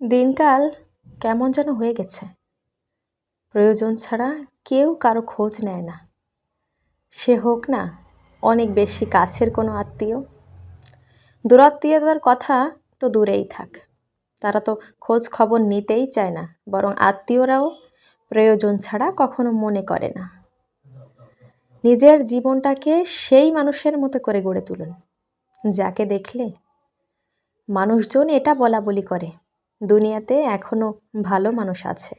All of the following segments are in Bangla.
দিনকাল কেমন যেন হয়ে গেছে। প্রয়োজন ছাড়া কেউ কারও খোঁজ নেয় না। সে হোক না, অনেক বেশি কাছের কোনো আত্মীয়। দূরাত্মীয়তার কথা তো দূরেই থাক। তারা তো খোঁজ খবর নিতেই চায় না, বরং আত্মীয়রাও প্রয়োজন ছাড়া কখনো মনে করে না। নিজের জীবনটাকে সেই মানুষের মতো করে গড়ে তুলুন, যাকে দেখলে মানুষজন এটা বলা বলি করে। দুনিয়াতে এখনও ভালো মানুষ আছে।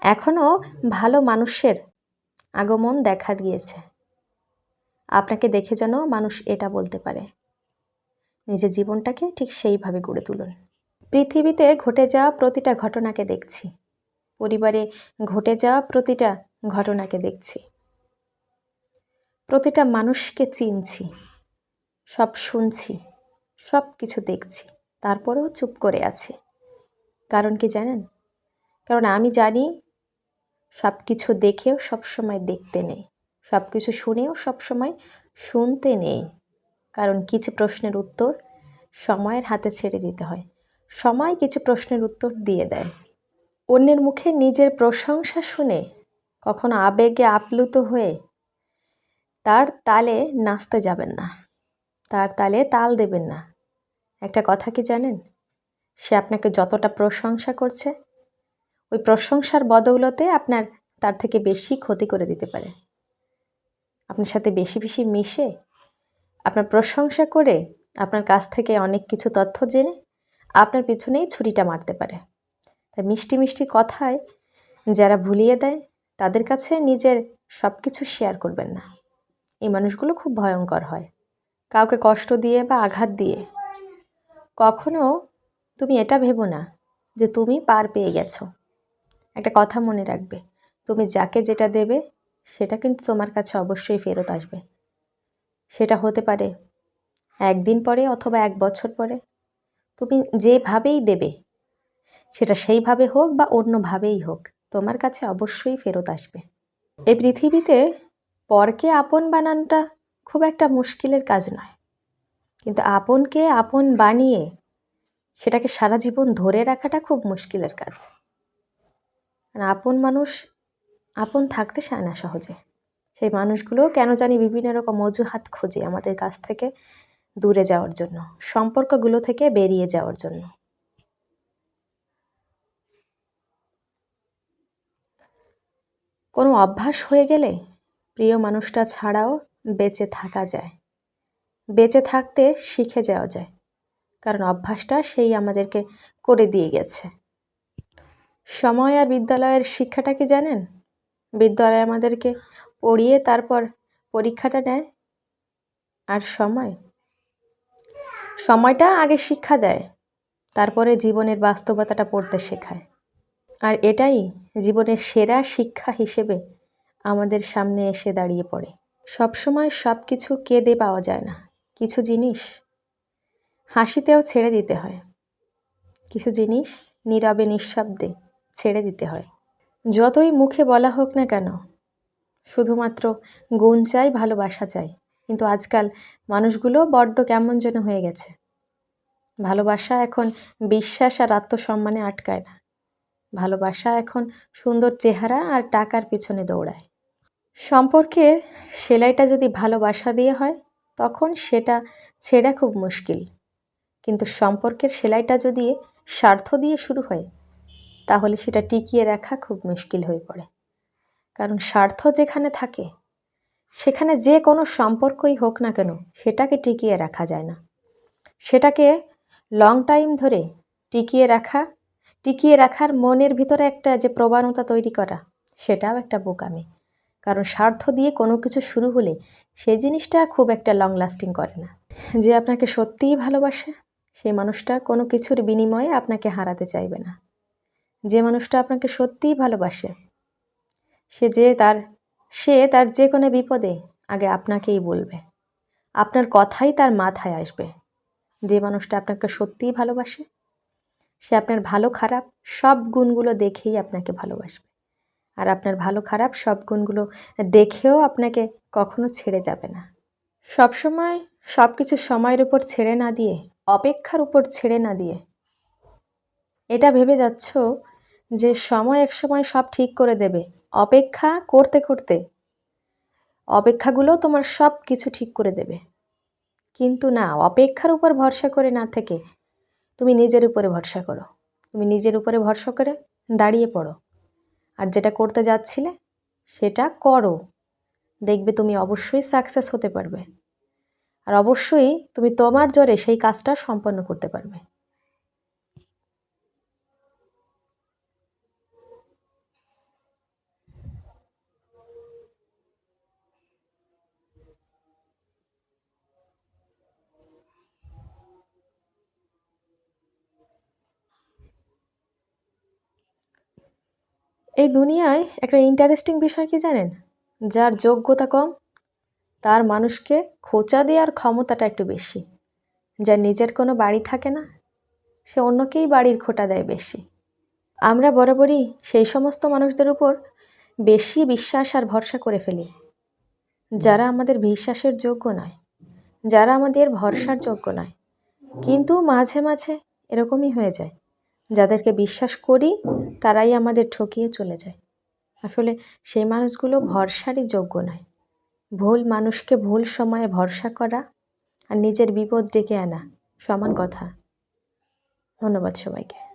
এখনও ভালো মানুষের আগমন দেখা দিয়েছে। আপনাকে দেখে যেন মানুষ এটা বলতে পারে। নিজের জীবনটাকে ঠিক সেইভাবে গড়ে তুলুন। পৃথিবীতে ঘটে যাওয়া প্রতিটা ঘটনাকে দেখছি। পরিবারে ঘটে যাওয়া প্রতিটা ঘটনাকে দেখছি। প্রতিটা মানুষকে চিনছি। সব শুনছি। সব কিছু দেখছি। তারপরেও চুপ করে আছি। কারণ কি জানেন? কারণ আমি জানি সব কিছু দেখেও সব সময় দেখতে নেই। সব কিছু শুনেও সব সময় শুনতে নেই। কারণ কিছু প্রশ্নের উত্তর সময়ের হাতে ছেড়ে দিতে হয়। সময় কিছু প্রশ্নের উত্তর দিয়ে দেয়। অন্যের মুখে নিজের প্রশংসা শুনে, কখনো আবেগে আপ্লুত হয়ে তার তালে নাচতে যাবেন না। তার তালে তাল দেবেন না। একটা কথা কি জানেন? সে আপনাকে যতটা প্রশংসা করছে, ওই প্রশংসার বদৌলতে আপনার তার থেকে বেশি ক্ষতি করে দিতে পারে। আপনার সাথে বেশি বেশি মিশে, আপনার প্রশংসা করে আপনার কাছ থেকে অনেক কিছু তথ্য জেনে আপনার পিছনেই ছুরিটা মারতে পারে। তাই মিষ্টি মিষ্টি কথায় যারা ভুলিয়ে দেয়, তাদের কাছে নিজের সব কিছু শেয়ার করবেন না। এই মানুষগুলো খুব ভয়ঙ্কর হয়। কাউকে কষ্ট দিয়ে বা আঘাত দিয়ে কখনো তুমি এটা ভেবো না যে তুমি পার পেয়ে গেছো। একটা কথা মনে রাখবে, তুমি যাকে যেটা দেবে, সেটা কিন্তু তোমার কাছে অবশ্যই ফেরত আসবে। সেটা হতে পারে একদিন পরে অথবা এক বছর পরে। তুমি যেভাবেই দেবে, সেটা সেইভাবে হোক বা অন্যভাবেই হোক, তোমার কাছে অবশ্যই ফেরত আসবে। এই পৃথিবীতে পরকে আপন বানানোটা খুব একটা মুশকিলের কাজ নয়। কিন্তু আপনকে আপন বানিয়ে সেটাকে সারা জীবন ধরে রাখাটা খুব মুশকিলের কাজ। আপন মানুষ, আপন থাকতে চায় না সহজে। সেই মানুষগুলো কেন জানি বিভিন্ন রকম অজুহাত খোঁজে আমাদের কাছ থেকে দূরে যাওয়ার জন্য, সম্পর্কগুলো থেকে বেরিয়ে যাওয়ার জন্য। কোনো অভ্যাস হয়ে গেলে প্রিয় মানুষটা ছাড়াও বেঁচে থাকা যায়। বেঁচে থাকতে শিখে যাওয়া যায়। কারণ অভ্যাসটা সেই আমাদেরকে করে দিয়ে গেছে। সময় আর বিদ্যালয়ের শিক্ষাটা কি জানেন? বিদ্যালয় আমাদেরকে পড়িয়ে তারপর পরীক্ষাটা নেয়। আর সময়? সময়টা আগে শিক্ষা দেয়, তারপরে জীবনের বাস্তবতাটা পড়তে শেখায়। আর এটাই জীবনের সেরা শিক্ষা হিসেবে আমাদের সামনে এসে দাঁড়িয়ে পড়ে। সবসময় সব কিছু কেঁদে পাওয়া যায় না। কিছু জিনিস হাসিতেও ছেড়ে দিতে হয়। কিছু জিনিস নীরবে নিঃশব্দে ছেড়ে দিতে হয়। যতই মুখে বলা হোক না কেন, শুধুমাত্র গুণ চাই, ভালোবাসা চাই। কিন্তু আজকাল মানুষগুলো বড্ড কেমন যেন হয়ে গেছে। ভালোবাসা এখন বিশ্বাস আর আত্মসম্মানে আটকায় না। ভালোবাসা এখন সুন্দর চেহারা আর টাকার পিছনে দৌড়ায়। সম্পর্কের সেলাইটা যদি ভালোবাসা দিয়ে হয়, তখন সেটা ছেঁড়া খুব মুশকিল। কিন্তু সম্পর্কের সেলাইটা যদি স্বার্থ দিয়ে শুরু হয়, তাহলে সেটা টিকিয়ে রাখা খুব মুশকিল হয়ে পড়ে। কারণ স্বার্থ যেখানে থাকে, সেখানে যে কোনো সম্পর্কই হোক না কেন, সেটাকে টিকিয়ে রাখা যায় না। সেটাকে লং টাইম ধরে টিকিয়ে রাখা, টিকিয়ে রাখার মনের ভিতরে একটা যে প্রবণতা তৈরি করা, সেটাও একটা বোকামি। কারণ স্বার্থ দিয়ে কোনো কিছু শুরু হলে সেই জিনিসটা খুব একটা লং লাস্টিং করে না। যে আপনাকে সত্যিই ভালোবাসে সেই মানুষটা কোনো কিছুর বিনিময়ে আপনাকে হারাতে চাইবে না। যে মানুষটা আপনাকে সত্যিই ভালোবাসে, সে যে তার, সে তার যে কোনো বিপদে আগে আপনাকেই বলবে। আপনার কথাই তার মাথায় আসবে। যে মানুষটা আপনাকে সত্যিই ভালোবাসে, সে আপনার ভালো খারাপ সব গুণগুলো দেখেই আপনাকে ভালোবাসবে। আর আপনার ভালো খারাপ সব গুণগুলো দেখেও আপনাকে কখনো ছেড়ে যাবে না। সবসময় সব কিছু সময়ের উপর ছেড়ে না দিয়ে অপেক্ষার উপর ছেড়ে না দিয়ে। এটা ভেবে যাচ্ছ যে সময় এক সময় সব ঠিক করে দেবে। অপেক্ষা করতে করতে। অপেক্ষাগুলো তোমার সব কিছু ঠিক করে দেবে। কিন্তু না, অপেক্ষার উপর ভরসা করে না থেকে তুমি নিজের উপরে ভরসা করো। তুমি নিজের উপরে ভরসা করে দাঁড়িয়ে পড়ো। আর যেটা করতে যাচ্ছিলে, সেটা করো। দেখবে তুমি অবশ্যই সাকসেস হতে পারবে। আর অবশ্যই তুমি তোমার জোরে সেই কাজটা সম্পন্ন করতে পারবে। এই দুনিয়ায় একটা ইন্টারেস্টিং বিষয় কি জানেন? যার যোগ্যতা কম তার মানুষকে খোঁচা দেওয়ার ক্ষমতাটা একটু বেশি। যার নিজের কোনো বাড়ি থাকে না, সে অন্যকেই বাড়ির খোঁটা দেয় বেশি। আমরা বরাবরই সেই সমস্ত মানুষদের উপর বেশি বিশ্বাস আর ভরসা করে ফেলি। যারা আমাদের বিশ্বাসের যোগ্য নয়, যারা আমাদের ভরসার যোগ্য নয়। কিন্তু মাঝে মাঝে এরকমই হয়ে যায়, যাদেরকে বিশ্বাস করি তারাই আমাদের ঠকিয়ে চলে যায়। আসলে সেই মানুষগুলো ভরসারই যোগ্য নয়। ভুল মানুষকে ভুল সময়ে ভরসা করা আর নিজের বিপদ ডেকে আনা সমান কথা। ধন্যবাদ সবাইকে।